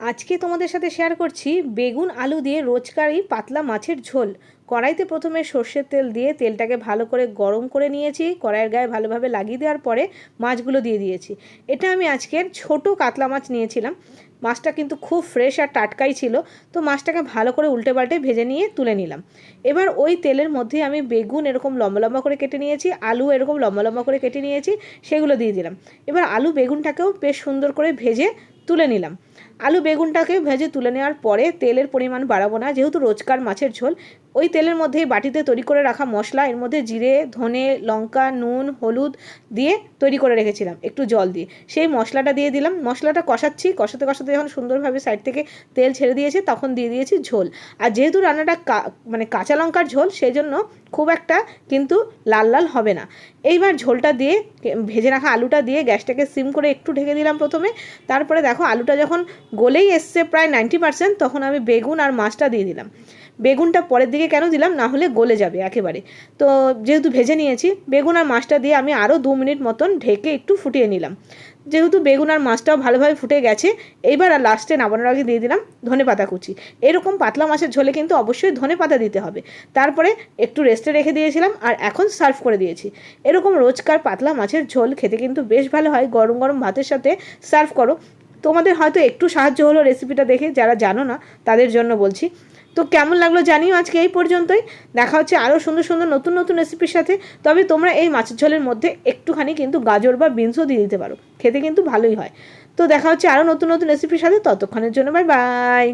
আজকে তোমাদের সাথে শেয়ার করছি বেগুন আলু দিয়ে রোজকারই পাতলা মাছের ঝোল। কড়াইতে প্রথমে সর্ষের তেল দিয়ে তেলটাকে ভালো করে গরম করে নিয়েছি, কড়াইয়ের গায়ে ভালোভাবে লাগিয়ে দেওয়ার পরে মাছগুলো দিয়ে দিয়েছি। এটা আমি আজকের ছোট কাতলা মাছ নিয়েছিলাম। মাছটা কিন্তু খুব ফ্রেশ আর টাটকাই ছিল, তো মাছটাকে ভালো করে উল্টে পাল্টে ভেজে নিয়ে তুলে নিলাম। এবার ওই তেলের মধ্যে আমি বেগুন এরকম লম্বা লম্বা করে কেটে নিয়েছি, আলু এরকম লম্বা লম্বা করে কেটে নিয়েছি, সেগুলো দিয়ে দিলাম। এবার আলু বেগুনটাকেও বেশ সুন্দর করে ভেজে তুলে নিলাম। আলু বেগুনটাকে ভেজে তুলে নেওয়ার পরে তেলের পরিমাণ বাড়াবো না যেহেতু রোজকার মাছের ঝোল ওই তেলের মধ্যে বাটিতে তৈরি করে রাখা মশলা, এর মধ্যে জিরে, ধনে, লঙ্কা, নুন, হলুদ দিয়ে তৈরি করে রেখেছিলাম, একটু জল দিয়ে। সেই মশলাটা দিয়ে দিলাম, মশলাটা কষাচ্ছি, কষাতে কষাতে যখন সুন্দরভাবে সাইড থেকে তেল ছেড়ে দিয়েছে, তখন দিয়ে দিয়েছি ঝোল। আর যেহেতু রান্নাটা মানে কাঁচা লঙ্কার ঝোল সেই জন্য খুব একটা কিন্তু লাল লাল হবে না। এইবার ঝোলটা দিয়ে ভেজে রাখা আলুটা দিয়ে গ্যাসটাকে সিম করে একটু ঢেকে দিলাম প্রথমে। তারপরে দেখো, আলুটা যখন গলেই এসছে প্রায় নাইনটি পার্সেন্ট তখন আমি বেগুন আর মাছটা দিয়ে দিলাম। বেগুনটা পরের দিকে কেন দিলাম? না হলে গলে যাবে একেবারে। তো যেহেতু ভেজে নিয়েছি, বেগুন আর মাছটা দিয়ে আমি আরও দু মিনিট মতন ঢেকে একটু ফুটিয়ে নিলাম। যেহেতু বেগুন আর মাছটাও ভালোভাবে ফুটে গেছে, এইবার আর লাস্টে নামানোর আগে দিয়ে দিলাম ধনে পাতা কুচি। এরকম পাতলা মাছের ঝোলে কিন্তু অবশ্যই ধনে পাতা দিতে হবে। তারপরে একটু রেস্টে রেখে দিয়েছিলাম আর এখন সার্ভ করে দিয়েছি। এরকম রোজকার পাতলা মাছের ঝোল খেতে কিন্তু বেশ ভালো হয়। গরম গরম ভাতের সাথে সার্ভ করো। তোমাদের হয়তো একটু সাহায্য হলো রেসিপিটা দেখে, যারা জানো না, তাদের জন্য বলছি। তো কেমন লাগল জানিও আজকে এই পর্যন্তই। দেখা হচ্ছে আরও সুন্দর সুন্দর নতুন নতুন রেসিপির সাথে। তবে তোমরা এই মাছের ঝোলের মধ্যে একটুখানি কিন্তু গাজর বা বিনসও দিয়ে দিতে পারো। খেতে কিন্তু ভালোই হয়। তো দেখা হচ্ছে আরও নতুন নতুন রেসিপির সাথে। ততক্ষণের জন্য বাই বাই